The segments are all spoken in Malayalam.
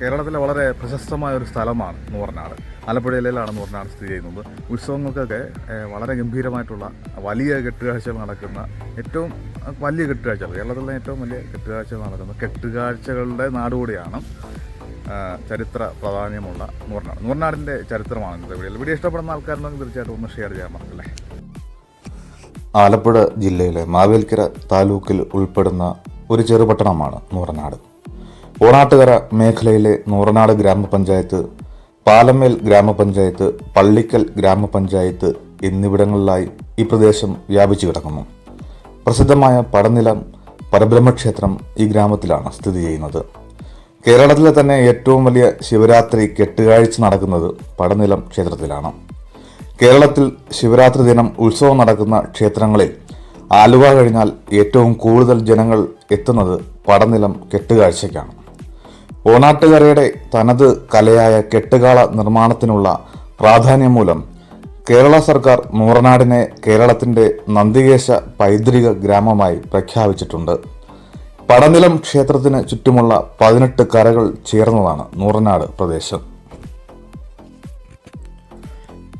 കേരളത്തിലെ വളരെ പ്രശസ്തമായ ഒരു സ്ഥലമാണ് നൂറനാട് ആലപ്പുഴ ജില്ലയിലാണ് നൂറനാട് സ്ഥിതി ചെയ്യുന്നത്. ഉത്സവങ്ങൾക്കൊക്കെ വളരെ ഗംഭീരമായിട്ടുള്ള വലിയ കെട്ടുകാഴ്ചകൾ നടക്കുന്ന ഏറ്റവും വലിയ കെട്ടുകാഴ്ചകൾ കേരളത്തിലെ ഏറ്റവും വലിയ കെട്ടുകാഴ്ചകൾ നടക്കുന്ന കെട്ടുകാഴ്ചകളുടെ നാടുകൂടിയാണ് കൂടിയാണ് ചരിത്ര പ്രാധാന്യമുള്ള നൂറനാട്. നൂറനാടിന്റെ ചരിത്രമാണ് ഇന്നത്തെ വീഡിയോ വീഡിയോ ഇഷ്ടപ്പെടുന്ന ആൾക്കാരുണ്ടെങ്കിൽ തീർച്ചയായിട്ടും ഒന്ന് ഷെയർ ചെയ്യാൻ മറക്കല്ലേ. ആലപ്പുഴ ജില്ലയിലെ മാവേലിക്കര താലൂക്കിൽ ഉൾപ്പെടുന്ന ഒരു ചെറുപട്ടണമാണ് നൂറനാട്. ഓണാട്ടുകര മേഖലയിലെ നൂറനാട് ഗ്രാമപഞ്ചായത്ത് പാലമേൽ ഗ്രാമപഞ്ചായത്ത് പള്ളിക്കൽ ഗ്രാമപഞ്ചായത്ത് എന്നിവിടങ്ങളിലായി ഈ പ്രദേശം വ്യാപിച്ചു കിടക്കുന്നു. പ്രസിദ്ധമായ പടനിലം പരബ്രഹ്മക്ഷേത്രം ഈ ഗ്രാമത്തിലാണ് സ്ഥിതി ചെയ്യുന്നത്. കേരളത്തിലെ തന്നെ ഏറ്റവും വലിയ ശിവരാത്രി കെട്ടുകാഴ്ച നടക്കുന്നത് പടനിലം ക്ഷേത്രത്തിലാണ്. കേരളത്തിൽ ശിവരാത്രി ദിനം ഉത്സവം നടക്കുന്ന ക്ഷേത്രങ്ങളിൽ ആലുവ കഴിഞ്ഞാൽ ഏറ്റവും കൂടുതൽ ജനങ്ങൾ എത്തുന്നത് പടനിലം കെട്ടുകാഴ്ചയ്ക്കാണ്. ഓണാട്ടുകരയുടെ തനത് കലയായ കെട്ടുകാള നിർമ്മാണത്തിനുള്ള പ്രാധാന്യം മൂലം കേരള സർക്കാർ മൂറനാടിനെ കേരളത്തിന്റെ നന്ദികേശ പൈതൃക ഗ്രാമമായി പ്രഖ്യാപിച്ചിട്ടുണ്ട്. പടനിലം ക്ഷേത്രത്തിന് ചുറ്റുമുള്ള പതിനെട്ട് കരകൾ ചേർന്നതാണ് നൂറനാട് പ്രദേശം.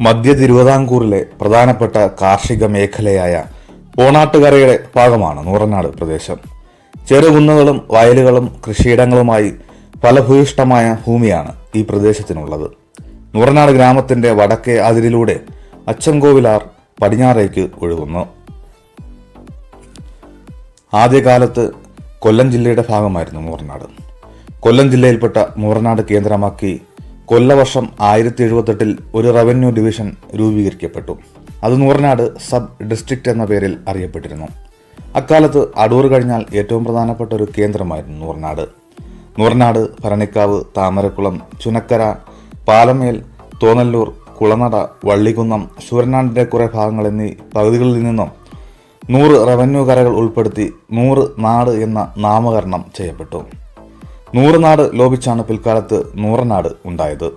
മധ്യ തിരുവിതാംകൂറിലെ പ്രധാനപ്പെട്ട കാർഷിക മേഖലയായ ഓണാട്ടുകരയുടെ ഭാഗമാണ് നൂറനാട് പ്രദേശം. ചെറുകുന്നുകളും വയലുകളും കൃഷിയിടങ്ങളുമായി ഫലഭൂയിഷ്ടമായ ഭൂമിയാണ് ഈ പ്രദേശത്തിനുള്ളത്. നൂറനാട് ഗ്രാമത്തിന്റെ വടക്കേ അതിരിലൂടെ അച്ചൻകോവിലാർ പടിഞ്ഞാറേക്ക് ഒഴുകുന്നു. ആദ്യകാലത്ത് കൊല്ലം ജില്ലയുടെ ഭാഗമായിരുന്നു മൂറനാട് കൊല്ലം ജില്ലയിൽപ്പെട്ട മൂറനാട് കേന്ദ്രമാക്കി കൊല്ലവർഷം ആയിരത്തി എഴുപത്തെട്ടിൽ ഒരു റവന്യൂ ഡിവിഷൻ രൂപീകരിക്കപ്പെട്ടു. അത് നൂറനാട് സബ് ഡിസ്ട്രിക്റ്റ് എന്ന പേരിൽ അറിയപ്പെട്ടിരുന്നു. അക്കാലത്ത് അടൂർ കഴിഞ്ഞാൽ ഏറ്റവും പ്രധാനപ്പെട്ട ഒരു കേന്ദ്രമായിരുന്നു നൂറനാട്. നൂറനാട് ഭരണിക്കാവ് താമരക്കുളം ചുനക്കര പാലമേൽ തോന്നല്ലൂർ കുളനട വള്ളികുന്നം ശൂരനാടിന്റെ കുറേ ഭാഗങ്ങൾ എന്നീ പകുതികളിൽ നിന്നും നൂറ് റവന്യൂ കരകൾ ഉൾപ്പെടുത്തി നൂറ് നാട് എന്ന നാമകരണം ചെയ്യപ്പെട്ടു. നൂറ് നാട് ലോപിച്ചാണ് പിൽക്കാലത്ത് നൂറനാട് ഉണ്ടായത്.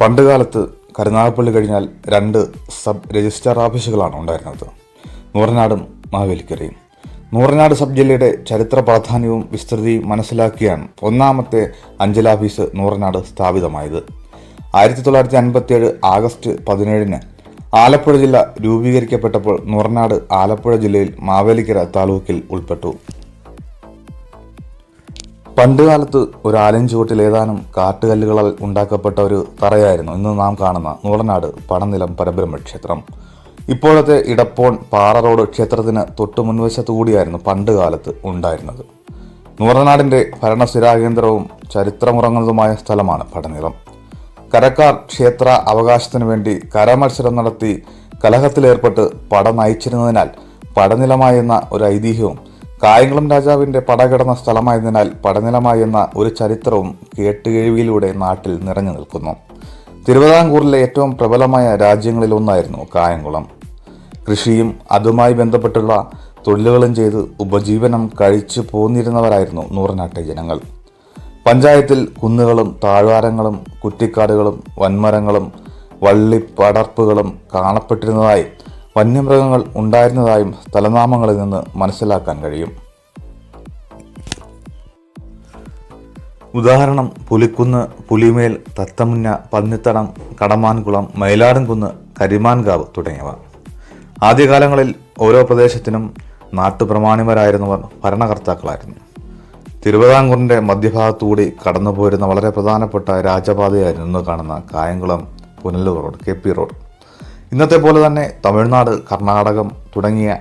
പണ്ടുകാലത്ത് കരുനാഗപ്പള്ളി കഴിഞ്ഞാൽ രണ്ട് സബ് രജിസ്ട്രാർ ഓഫീസുകളാണ് ഉണ്ടായിരുന്നത്. നൂറനാടും മാവേലിക്കരയും. നൂറനാട് സബ് ജില്ലയുടെ ചരിത്ര പ്രാധാന്യവും വിസ്തൃതിയും മനസ്സിലാക്കിയാണ് ഒന്നാമത്തെ അഞ്ചലാഫീസ് നൂറനാട് സ്ഥാപിതമായത്. ആയിരത്തി തൊള്ളായിരത്തി അൻപത്തിയേഴ് ആഗസ്റ്റ് പതിനേഴിന് ആലപ്പുഴ ജില്ല രൂപീകരിക്കപ്പെട്ടപ്പോൾ നൂറനാട് ആലപ്പുഴ ജില്ലയിൽ മാവേലിക്കര താലൂക്കിൽ ഉൾപ്പെട്ടു. പണ്ടുകാലത്ത് ഒരു ആലഞ്ചുവട്ടിൽ ഏതാനും കാട്ടുകല്ലുകളാൽ ഉണ്ടാക്കപ്പെട്ട ഒരു തറയായിരുന്നു ഇന്ന് നാം കാണുന്ന നൂറനാട് പടനിലം പരബ്രഹ്മ ക്ഷേത്രം ഇപ്പോഴത്തെ ഇടപ്പോൺ പാറ റോഡ് ക്ഷേത്രത്തിന് തൊട്ടു മുൻവശത്തു കൂടിയായിരുന്നു പണ്ട് കാലത്ത് ഉണ്ടായിരുന്നത്. നൂറനാടിന്റെ ഭരണസ്ഥിരാകേന്ദ്രവും ചരിത്രമുറങ്ങുന്നതുമായ സ്ഥലമാണ് പടനിലം. കരക്കാർ ക്ഷേത്ര അവകാശത്തിനു വേണ്ടി കരമത്സരം നടത്തി കലഹത്തിലേർപ്പെട്ട് പട നയിച്ചിരുന്നതിനാൽ പടനിലമായെന്ന ഒരു ഐതിഹ്യവും കായംകുളം രാജാവിന്റെ പട കിടന്ന സ്ഥലമായതിനാൽ പടനിലമായി എന്ന ഒരു ചരിത്രവും കേട്ടുകേഴ്വിയിലൂടെ നാട്ടിൽ നിറഞ്ഞു നിൽക്കുന്നു. തിരുവിതാംകൂറിലെ ഏറ്റവും പ്രബലമായ രാജ്യങ്ങളിലൊന്നായിരുന്നു കായംകുളം. കൃഷിയും അതുമായി ബന്ധപ്പെട്ടുള്ള തൊഴിലുകളും ചെയ്ത് ഉപജീവനം കഴിച്ചു പോന്നിരുന്നവരായിരുന്നു നൂറനാട്ടെ ജനങ്ങൾ. പഞ്ചായത്തിൽ കുന്നുകളും താഴ്വാരങ്ങളും കുറ്റിക്കാടുകളും വൻമരങ്ങളും വള്ളിപ്പടർപ്പുകളും കാണപ്പെട്ടിരുന്നതായി വന്യമൃഗങ്ങൾ ഉണ്ടായിരുന്നതായും സ്ഥലനാമങ്ങളിൽ നിന്ന് മനസ്സിലാക്കാൻ കഴിയും. ഉദാഹരണം പുലിക്കുന്ന് പുലിമേൽ തത്തമുന്ന പന്നിത്തടം കടമാൻകുളം മയിലാടുംകുന്ന് കരിമാൻകാവ് തുടങ്ങിയവ. ആദ്യകാലങ്ങളിൽ ഓരോ പ്രദേശത്തിനും നാട്ടുപ്രമാണിമാരായിരുന്നവർ ഭരണകർത്താക്കളായിരുന്നു. തിരുവിതാംകൂറിന്റെ മധ്യഭാഗത്തുകൂടി കടന്നുപോയിരുന്ന വളരെ പ്രധാനപ്പെട്ട രാജപാതയായിരുന്നു കാണുന്ന Kayamkulam Punalur road K P road. ഇന്നത്തെ പോലെ തന്നെ തമിഴ്നാട് കർണാടകം തുടങ്ങിയ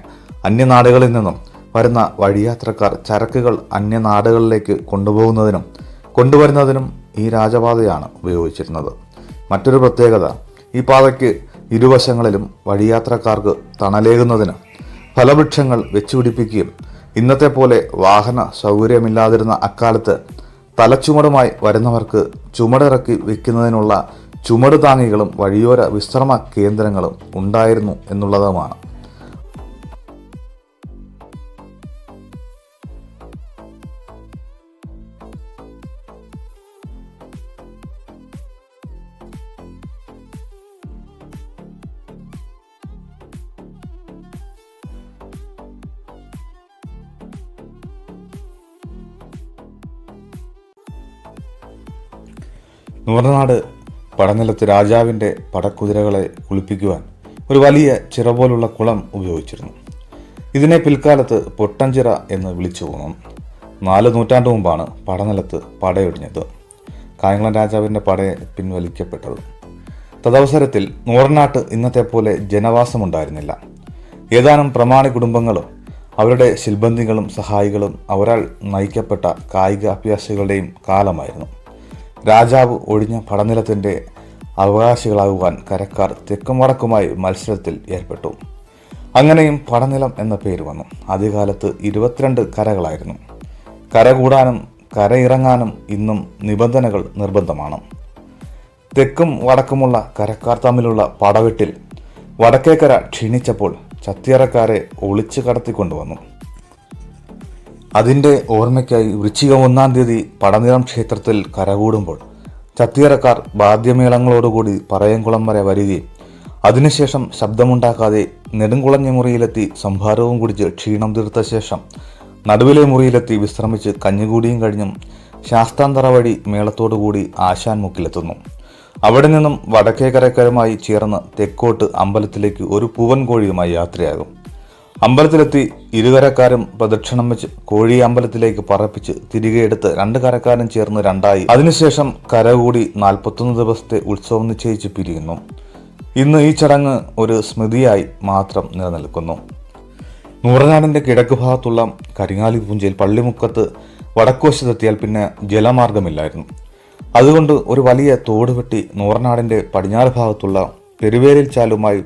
അന്യനാടുകളിൽ നിന്നും വരുന്ന വഴിയാത്രക്കാർ ചരക്കുകൾ അന്യനാടുകളിലേക്ക് കൊണ്ടുപോകുന്നതിനും കൊണ്ടുവരുന്നതിനും ഈ രാജപാതയാണ് ഉപയോഗിച്ചിരുന്നത്. മറ്റൊരു പ്രത്യേകത ഈ പാതയ്ക്ക് ഇരുവശങ്ങളിലും വഴിയാത്രക്കാർക്ക് തണലേകുന്നതിന് ഫലവൃക്ഷങ്ങൾ വെച്ചുപിടിപ്പിക്കുകയും ഇന്നത്തെ പോലെ വാഹന സൗകര്യമില്ലാതിരുന്ന അക്കാലത്ത് തലച്ചുമടുമായി വരുന്നവർക്ക് ചുമടിറക്കി വയ്ക്കുന്നതിനുള്ള ചുമട് താങ്ങികളും വഴിയോര വിശ്രമ കേന്ദ്രങ്ങളും ഉണ്ടായിരുന്നു എന്നുള്ളതുമാണ്. നൂറനാട് പടനിലത്ത് രാജാവിന്റെ പടക്കുതിരകളെ കുളിപ്പിക്കുവാൻ ഒരു വലിയ ചിറ പോലുള്ള കുളം ഉപയോഗിച്ചിരുന്നു. ഇതിനെ പിൽക്കാലത്ത് പൊട്ടഞ്ചിറ എന്ന് വിളിച്ചു പോന്നു നാല് നൂറ്റാണ്ട് മുമ്പാണ് പടനിലത്ത് പടയൊടിഞ്ഞത്. കായംകുളം രാജാവിന്റെ പടയെ പിൻവലിക്കപ്പെട്ടത്. തദവസരത്തിൽ നൂറനാട്ട് ഇന്നത്തെ പോലെ ജനവാസമുണ്ടായിരുന്നില്ല. ഏതാനും പ്രമാണി കുടുംബങ്ങളും അവരുടെ ശിൽബന്ധികളും സഹായികളും അവരാൽ നയിക്കപ്പെട്ട കായിക അഭ്യാസികളുടെയും കാലമായിരുന്നു. രാജാവ് ഒഴിഞ്ഞ പടനിലത്തിന്റെ അവകാശികളാകുവാൻ കരക്കാർ തെക്കും വടക്കുമായി മത്സരത്തിൽ ഏർപ്പെട്ടു. അങ്ങനെയും പടനിലം എന്ന പേര് വന്നു. ആദ്യകാലത്ത് ഇരുപത്തിരണ്ട് കരകളായിരുന്നു. കര കൂടാനും കരയിറങ്ങാനും ഇന്നും നിബന്ധനകൾ നിർബന്ധമാണ്. തെക്കും വടക്കുമുള്ള കരക്കാർ തമ്മിലുള്ള പടവെട്ടിൽ വടക്കേക്കര ക്ഷീണിച്ചപ്പോൾ ചത്തിയറക്കാരെ ഒളിച്ചു കടത്തിക്കൊണ്ടുവന്നു. അതിന്റെ ഓർമ്മയ്ക്കായി വൃശ്ചികം ഒന്നാം തീയതി പടനിലം ക്ഷേത്രത്തിൽ കരകൂടുമ്പോൾ ചത്തിയറക്കാർ വാദ്യമേളങ്ങളോടുകൂടി പറയംകുളം വരെ വരികയും അതിനുശേഷം ശബ്ദമുണ്ടാക്കാതെ നെടുങ്കുളഞ്ഞ മുറിയിലെത്തി സംഭാരവും കുടിച്ച് ക്ഷീണം തീർത്ത ശേഷം നടുവിലെ മുറിയിലെത്തി വിശ്രമിച്ച് കഞ്ഞുകൂടിയും കഴിഞ്ഞും ശാസ്താന്തറ വഴി മേളത്തോടുകൂടി ആശാൻ മുക്കിലെത്തുന്നു. അവിടെ നിന്നും വടക്കേക്കരക്കരമായി ചേർന്ന് തെക്കോട്ട് അമ്പലത്തിലേക്ക് ഒരു പൂവൻ കോഴിയുമായി യാത്രയാകും. അമ്പലത്തിലെത്തി ഇരുകരക്കാരും പ്രദക്ഷിണം വെച്ച് കോഴി അമ്പലത്തിലേക്ക് പറപ്പിച്ച് തിരികെ എടുത്ത് രണ്ട് കരക്കാരും ചേർന്ന് രണ്ടായി. അതിനുശേഷം കരകൂടി നാൽപ്പത്തൊന്ന് ദിവസത്തെ ഉത്സവം നിശ്ചയിച്ച് പിരിയുന്നു. ഇന്ന് ഈ ചടങ്ങ് ഒരു സ്മൃതിയായി മാത്രം നിലനിൽക്കുന്നു. നൂറനാടിന്റെ കിഴക്ക് ഭാഗത്തുള്ള കരിങ്ങാലി പൂഞ്ചയിൽ പള്ളിമുക്കത്ത് വടക്കുവശത്തെത്തിയാൽ പിന്നെ ജലമാർഗമില്ലായിരുന്നു. അതുകൊണ്ട് ഒരു വലിയ തോട് വെട്ടി നൂറനാടിന്റെ പടിഞ്ഞാറ് ഭാഗത്തുള്ള പെരുവേരിൽ ചാലുമായി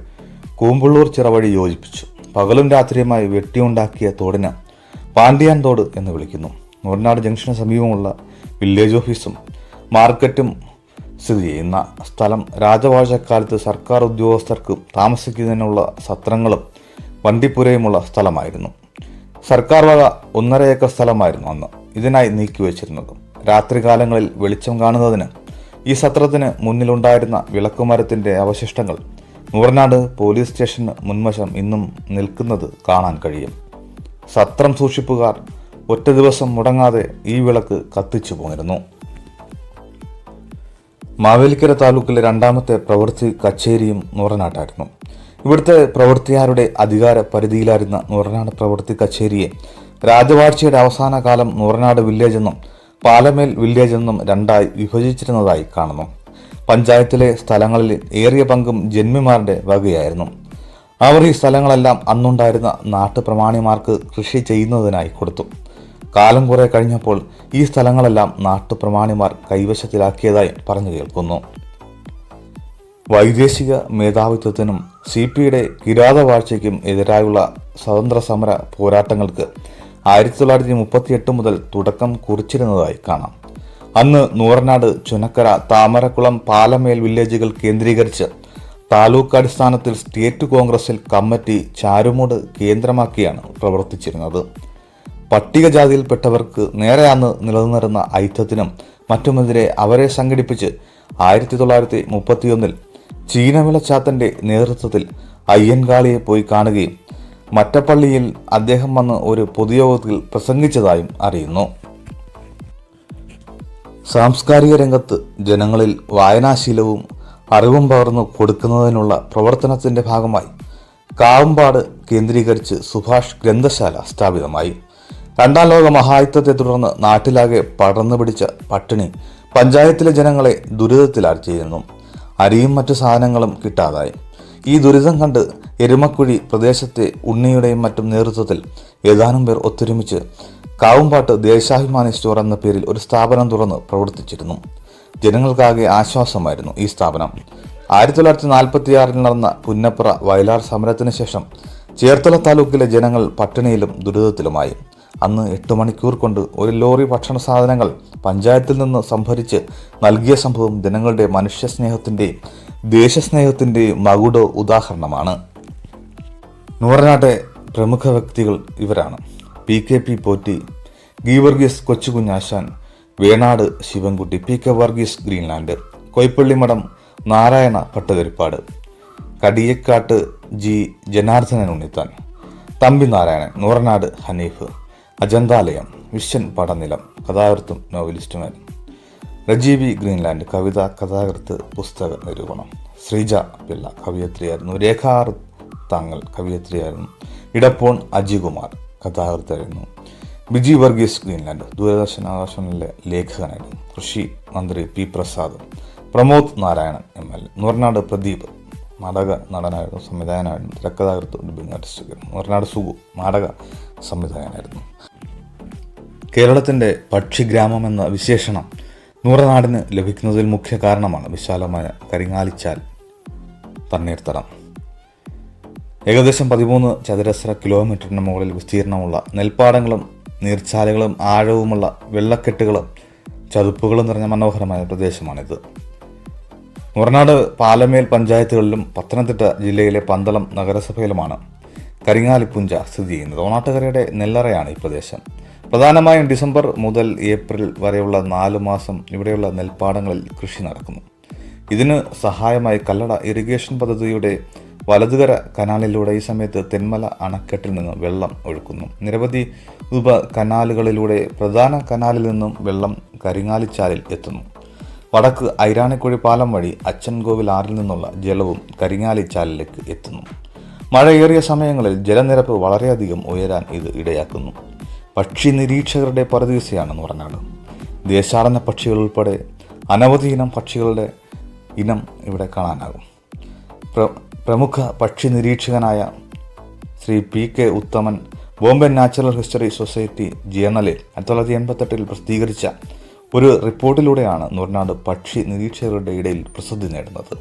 കൂമ്പുള്ളൂർ ചിറ വഴി യോജിപ്പിച്ചു. പകലും രാത്രിയുമായി വെട്ടിയുണ്ടാക്കിയ തോടിന് പാണ്ഡ്യാൻ തോട് എന്ന് വിളിക്കുന്നു. നൂറിനാട് ജംഗ്ഷന് സമീപമുള്ള വില്ലേജ് ഓഫീസും മാർക്കറ്റും സ്ഥിതി ചെയ്യുന്ന സ്ഥലം രാജവാഴ്ചക്കാലത്ത് സർക്കാർ ഉദ്യോഗസ്ഥർക്ക് താമസിക്കുന്നതിനുള്ള സത്രങ്ങളും വണ്ടിപ്പുരയുമുള്ള സ്ഥലമായിരുന്നു. സർക്കാർ വക ഒന്നര ഏക്കർ സ്ഥലമായിരുന്നു അന്ന് ഇതിനായി നീക്കിവെച്ചിരുന്നത് രാത്രികാലങ്ങളിൽ വെളിച്ചം കാണുന്നതിന് ഈ സത്രത്തിന് മുന്നിലുണ്ടായിരുന്ന വിളക്കുമരത്തിന്റെ അവശിഷ്ടങ്ങൾ നൂറനാട് പോലീസ് സ്റ്റേഷൻ മുൻവശം ഇന്നും നിൽക്കുന്നത് കാണാൻ കഴിയും. സത്രം സൂക്ഷിപ്പുകാർ ഒറ്റ ദിവസം മുടങ്ങാതെ ഈ വിളക്ക് കത്തിച്ചു പോയിരുന്നു മാവേലിക്കര താലൂക്കിലെ രണ്ടാമത്തെ പ്രവൃത്തി കച്ചേരിയും നൂറനാട്ടായിരുന്നു ഇവിടുത്തെ പ്രവൃത്തിയാരുടെ അധികാര പരിധിയിലായിരുന്ന നൂറനാട് പ്രവൃത്തി കച്ചേരിയെ രാജവാഴ്ചയുടെ അവസാന കാലം നൂറനാട് വില്ലേജ് എന്നും പാലമേൽ വില്ലേജ് എന്നും രണ്ടായി വിഭജിച്ചിരുന്നതായി കാണുന്നു. പഞ്ചായത്തിലെ സ്ഥലങ്ങളിൽ ഏറിയ പങ്കും ജന്മിമാരുടെ വകയായിരുന്നു. അവർ ഈ സ്ഥലങ്ങളെല്ലാം അന്നുണ്ടായിരുന്ന നാട്ടുപ്രമാണിമാർക്ക് കൃഷി ചെയ്യുന്നതിനായി കൊടുത്തു. കാലം കുറെ കഴിഞ്ഞപ്പോൾ ഈ സ്ഥലങ്ങളെല്ലാം നാട്ടുപ്രമാണിമാർ കൈവശത്തിലാക്കിയതായി പറഞ്ഞു കേൾക്കുന്നു. വൈദേശിക മേധാവിത്വത്തിനും സി പിയുടെ കിരാതവാഴ്ചയ്ക്കും എതിരായുള്ള സ്വതന്ത്ര സമര പോരാട്ടങ്ങൾക്ക് ആയിരത്തി തൊള്ളായിരത്തി മുപ്പത്തിയെട്ട് മുതൽ തുടക്കം കുറിച്ചിരുന്നതായി കാണാം. അന്ന് നൂറനാട് ചുനക്കര താമരക്കുളം പാലമേൽ വില്ലേജുകൾ കേന്ദ്രീകരിച്ച് താലൂക്ക് അടിസ്ഥാനത്തിൽ സ്റ്റേറ്റ് കോൺഗ്രസിൽ കമ്മിറ്റി ചാരുമൂട് കേന്ദ്രമാക്കിയാണ് പ്രവർത്തിച്ചിരുന്നത്. പട്ടികജാതിയിൽപ്പെട്ടവർക്ക് നേരെ അന്ന് നിലനിന്നിരുന്ന ഐക്യത്തിനും മറ്റുമെതിരെ അവരെ സംഘടിപ്പിച്ച് ആയിരത്തി തൊള്ളായിരത്തി മുപ്പത്തിയൊന്നിൽ ചീനവിളച്ചാത്തന്റെ നേതൃത്വത്തിൽ അയ്യൻകാളിയെ പോയി കാണുകയും മറ്റപ്പള്ളിയിൽ അദ്ദേഹം വന്ന് ഒരു പൊതുയോഗത്തിൽ പ്രസംഗിച്ചതായും അറിയുന്നു. സാംസ്കാരിക രംഗത്ത് ജനങ്ങളിൽ വായനാശീലവും അറിവും പകർന്നു കൊടുക്കുന്നതിനുള്ള പ്രവർത്തനത്തിന്റെ ഭാഗമായി കാവുമ്പാട് കേന്ദ്രീകരിച്ച് സുഭാഷ് ഗ്രന്ഥശാല സ്ഥാപിതമായി. രണ്ടാം ലോക മഹായുദ്ധത്തെ തുടർന്ന് നാട്ടിലാകെ പടർന്നു പിടിച്ച പട്ടിണി പഞ്ചായത്തിലെ ജനങ്ങളെ ദുരിതത്തിലാഴ്ചയിരുന്നു അരിയും മറ്റു സാധനങ്ങളും കിട്ടാതായി. ഈ ദുരിതം കണ്ട് എരുമക്കുഴി പ്രദേശത്തെ ഉണ്ണിയുടെയും മറ്റും നേതൃത്വത്തിൽ ഏതാനും പേർ ഒത്തൊരുമിച്ച് കാവുംപാട്ട് ദേശാഭിമാനി സ്റ്റോർ എന്ന പേരിൽ ഒരു സ്ഥാപനം തുറന്ന് പ്രവർത്തിച്ചിരുന്നു. ജനങ്ങൾക്കാകെ ആശ്വാസമായിരുന്നു ഈ സ്ഥാപനം. ആയിരത്തി തൊള്ളായിരത്തി നാൽപ്പത്തി ആറിൽ നടന്ന പുന്നപ്ര വയലാർ സമരത്തിന് ശേഷം ചേർത്തല താലൂക്കിലെ ജനങ്ങൾ പട്ടിണിയിലും ദുരിതത്തിലുമായി. അന്ന് എട്ട് മണിക്കൂർ കൊണ്ട് ഒരു ലോറി ഭക്ഷണ സാധനങ്ങൾ പഞ്ചായത്തിൽ നിന്ന് സംഭരിച്ച് നൽകിയ സംഭവം ജനങ്ങളുടെ മനുഷ്യസ്നേഹത്തിന്റെയും ദേശസ്നേഹത്തിന്റെയും മകുടോ ഉദാഹരണമാണ്. നൂറനാട്ടെ പ്രമുഖ വ്യക്തികൾ ഇവരാണ്. P K P Potti Geevarghese Kochukunjashan Venad Sivankutty P K Varghese Greenland Koyppally Madom Narayana Pattathirippad Kadiyakkattu G Janardanan Unnithan Thampi Narayanan Nooranad Hanif Ajanthalayam Viswan Padanilam കഥാകൃത്തും നോവലിസ്റ്റുമാൻ രജീവി ഗ്രീൻലാൻഡ് കവിത കഥാകൃത്ത് പുസ്തക നിരൂപണം ശ്രീജ പിള്ള കവിയത്രിയായിരുന്നു രേഖാർ താങ്കൾ കവിയത്രിയായിരുന്നു ഇടപ്പോൺ അജികുമാർ കഥാകൃത്തായിരുന്നു. ബിജി വർഗീസ് ഗ്രീൻലാൻഡ് ദൂരദർശൻ ആകാശവാണിയിലെ ലേഖകനായിരുന്നു. കൃഷി മന്ത്രി P Prasad Pramod Narayanan M L A Noornad Pradeep നാടക നടനായിരുന്നു സംവിധായകനായിരുന്നു തിരക്കഥാകൃത്ത് നൂർനാട് സുഗു നാടക സംവിധായകനായിരുന്നു. കേരളത്തിന്റെ പക്ഷിഗ്രാമം എന്ന വിശേഷണം നൂറനാടിന് ലഭിക്കുന്നതിൽ മുഖ്യ കാരണമാണ് വിശാലമായ കരിങ്ങാലിച്ചാൽ തണ്ണീർത്തടം. ഏകദേശം പതിമൂന്ന് ചതുരശ്ര കിലോമീറ്ററിന് മുകളിൽ വിസ്തീർണമുള്ള നെൽപ്പാടങ്ങളും നീർച്ചാലുകളും ആഴവുമുള്ള വെള്ളക്കെട്ടുകളും ചതുപ്പുകളും നിറഞ്ഞ മനോഹരമായ പ്രദേശമാണിത്. മുറനാട് പാലമേൽ പഞ്ചായത്തുകളിലും പത്തനംതിട്ട ജില്ലയിലെ പന്തളം നഗരസഭയിലുമാണ് കരിങ്ങാലിപ്പുഞ്ച സ്ഥിതി ചെയ്യുന്നത്. ഓണാട്ടുകരയുടെ നെല്ലറയാണ് ഈ പ്രദേശം. പ്രധാനമായും ഡിസംബർ മുതൽ ഏപ്രിൽ വരെയുള്ള നാലു മാസം ഇവിടെയുള്ള നെൽപ്പാടങ്ങളിൽ കൃഷി നടക്കുന്നു. ഇതിന് സഹായമായി കല്ലട ഇറിഗേഷൻ പദ്ധതിയുടെ വലതുകര കനാലിലൂടെ ഈ സമയത്ത് തെന്മല അണക്കെട്ടിൽ നിന്ന് വെള്ളം ഒഴുക്കുന്നു. നിരവധി ഉപ കനാലുകളിലൂടെ പ്രധാന കനാലിൽ നിന്നും വെള്ളം കരിങ്ങാലിച്ചാലിൽ എത്തുന്നു. വടക്ക് ഐരാണിക്കുഴി പാലം വഴി അച്ചൻകോവിൽ ആറിൽ നിന്നുള്ള ജലവും കരിങ്ങാലിച്ചാലിലേക്ക് എത്തുന്നു. മഴയേറിയ സമയങ്ങളിൽ ജലനിരപ്പ് വളരെയധികം ഉയരാൻ ഇത് ഇടയാക്കുന്നു. പക്ഷി നിരീക്ഷകരുടെ പരദീസയാണ് പറഞ്ഞാട് ദേശാടന പക്ഷികൾ ഉൾപ്പെടെ അനവധി ഇനം പക്ഷികളുടെ ഇനം ഇവിടെ കാണാനാകും. പ്രമുഖ പക്ഷി നിരീക്ഷകനായ Shri P K Uthaman Bombay natural history society ജേണലിൽ ആയിരത്തി തൊള്ളായിരത്തി എൺപത്തെട്ടിൽ പ്രസിദ്ധീകരിച്ച ഒരു റിപ്പോർട്ടിലൂടെയാണ് നൂറിനാട് പക്ഷി നിരീക്ഷകരുടെ ഇടയിൽ പ്രസിദ്ധി നേടുന്നത്.